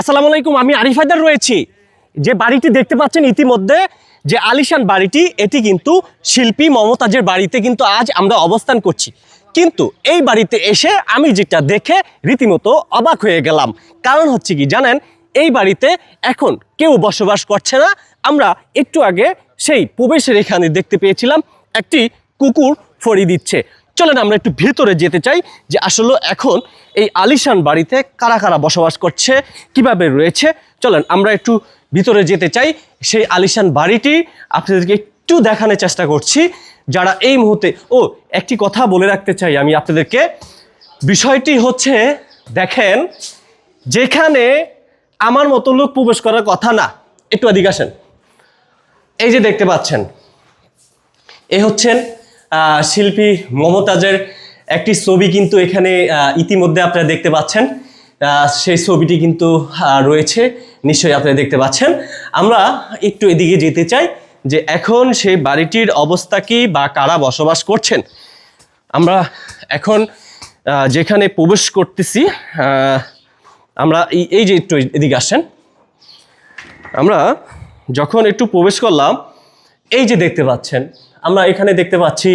আসসালামু আলাইকুম, আমি আরিফ হায়দার রয়েছি। যে বাড়িটি দেখতে পাচ্ছেন ইতিমধ্যে, যে আলিশান বাড়িটি, এটি কিন্তু শিল্পী মমতাজের বাড়িতে কিন্তু আজ আমরা অবস্থান করছি। কিন্তু এই বাড়িতে এসে আমি যেটা দেখে রীতিমতো অবাক হয়ে গেলাম। কারণ হচ্ছে কি জানেন, এই বাড়িতে এখন কেউ বসবাস করছে না। আমরা একটু আগে সেই প্রবেশের এখানে দেখতে পেয়েছিলাম, একটি কুকুর ফড়ি দিচ্ছে। চলেন আমরা একটু ভেতরে যেতে চাই যে আসলে এখন এই আলিশান বাড়িতে কারা কারা বসবাস করছে, কীভাবে রয়েছে। চলেন আমরা একটু ভিতরে যেতে চাই সেই আলিশান বাড়িটি। আপনাদেরকে একটু দেখানোর চেষ্টা করছি যারা এই মুহূর্তে, ও, একটি কথা বলে রাখতে চাই আমি আপনাদেরকে। বিষয়টি হচ্ছে, দেখেন, যেখানে আমার মতো লোক প্রবেশ করার কথা না। একটু এদিকে আসেন। এই যে দেখতে পাচ্ছেন, এ হচ্ছেন শিল্পী মমতাজের একটি ছবি কিন্তু এখানে ইতিমধ্যে আপনারা দেখতে পাচ্ছেন। সেই ছবিটি কিন্তু রয়েছে। নিশ্চয়ই আপনারা দেখতে পাচ্ছেন। আমরা একটু এদিকে যেতে চাই যে এখন সেই বাড়িটির অবস্থা কি বা কারা বসবাস করছেন? আমরা এখন যেখানে প্রবেশ করতেছি আমরা এই যে একটু এদিকে আসেন। আমরা যখন একটু প্রবেশ করলাম, এই যে দেখতে পাচ্ছেন আমরা এখানে দেখতে পাচ্ছি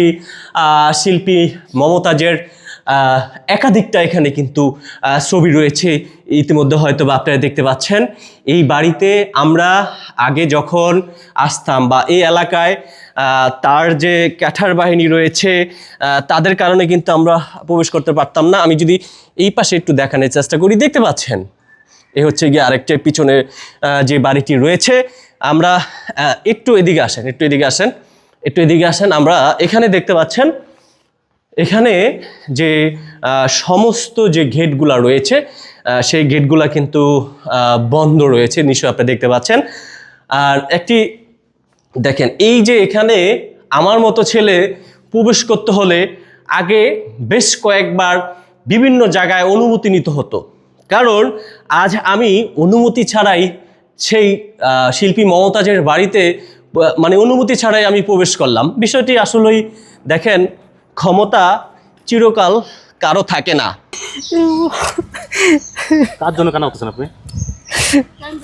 শিল্পী মমতাজের একাধিকটা এখানে কিন্তু ছবি রয়েছে। ইতিমধ্যে হয়তো বা আপনারা দেখতে পাচ্ছেন, এই বাড়িতে আমরা আগে যখন আসতাম বা এই এলাকায় তার যে ক্যাঠার বাহিনী রয়েছে তাদের কারণে কিন্তু আমরা প্রবেশ করতে পারতাম না। আমি যদি এই পাশে একটু দেখানোর চেষ্টা করি, দেখতে পাচ্ছেন? এ হচ্ছে গিয়ে আরেকটা পিছনে যে বাড়িটি রয়েছে, আমরা একটু এদিকে আসেন, একটু এদিকে আসেন। একটু এদিকে আসেন, আমরা এখানে দেখতে পাচ্ছেন, এখানে যে সমস্ত যে গেটগুলা রয়েছে সেই গেটগুলা কিন্তু বন্ধ রয়েছে, নিশ্চয়ই আপনি দেখতে পাচ্ছেন। আর একটি, দেখেন, এই যে এখানে আমার মতো ছেলে প্রবেশ করতে হলে আগে বেশ কয়েকবার বিভিন্ন জায়গায় অনুমতি নিতে হতো। কারণ আজ আমি অনুমতি ছাড়াই সেই শিল্পী মমতাজের বাড়িতে মানে অনুমতি ছাড়াই আমি প্রবেশ করলাম। বিষয়টি আসলেই দেখেন ক্ষমতা চিরকাল কারও থাকে না। কার জন্য কান্না করতেছেন আপনি?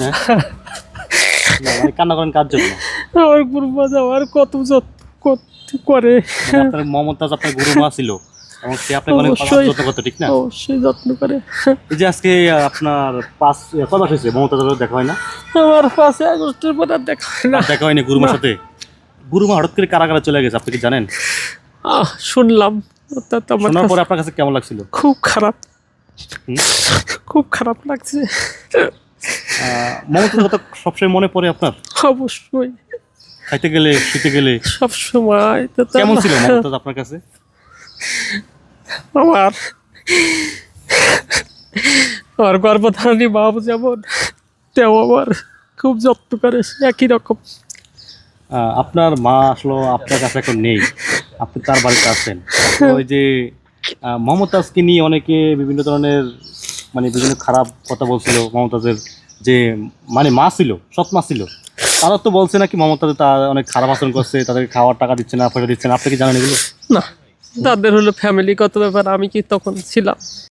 হ্যাঁ? না, মানে কান্না করেন কার জন্য? আমার কত যত্ন করে মানে মমতাজ আপনার গুরু মা ছিল। এবং সে আপনাকে অনেক অবশ্যই। যত্ন করতো ঠিক না? অবশ্যই যত্ন করে। এই যে আজকে আপনার পাঁচ কত হয়েছে? মমতাজের দেখা হয় না? আমার পাশে আগস্টের পর আর দেখা হয় না। দেখা হয়নি গুরুমার সাথে? গুরুমা হঠাৎ করে কারাগারে চলে গেছে আপনি কি জানেন? শুনলাম। শোনার পরে আপনার কাছে কেমন লাগছিল? খুব খারাপ। খুব খারাপ লাগছে। কথা সবসময় মনে পড়ে আপনার? অবশ্যই। খাইতে গেলে শুতে গেলে? সব সময় কেমন ছিল মমতাজ আপনার কাছে? আমার আমার গর্ভধারণী বাবু যেমন তেও আমার খুব যত্ন করে একই রকম। আপনার মা আসলে আপনার কাছে এখন নেই। আপনি তার বাড়িতে আছেন। ওই যে মমতাজকে নিয়ে অনেকে বিভিন্ন ধরনের মানে বিভিন্ন খারাপ কথা বলছিল মমতাজের যে মানে মা ছিল সৎ মা ছিল। তারা তো বলছে নাকি মমতাজ তার অনেক খারাপ আচরণ করছে তাদেরকে খাওয়ার টাকা দিচ্ছে না পয়সা দিচ্ছে না। আপনি কি জানেন এগুলো? না। তাদের হলো ফ্যামিলিগত ব্যাপার আমি কি তখন ছিলাম।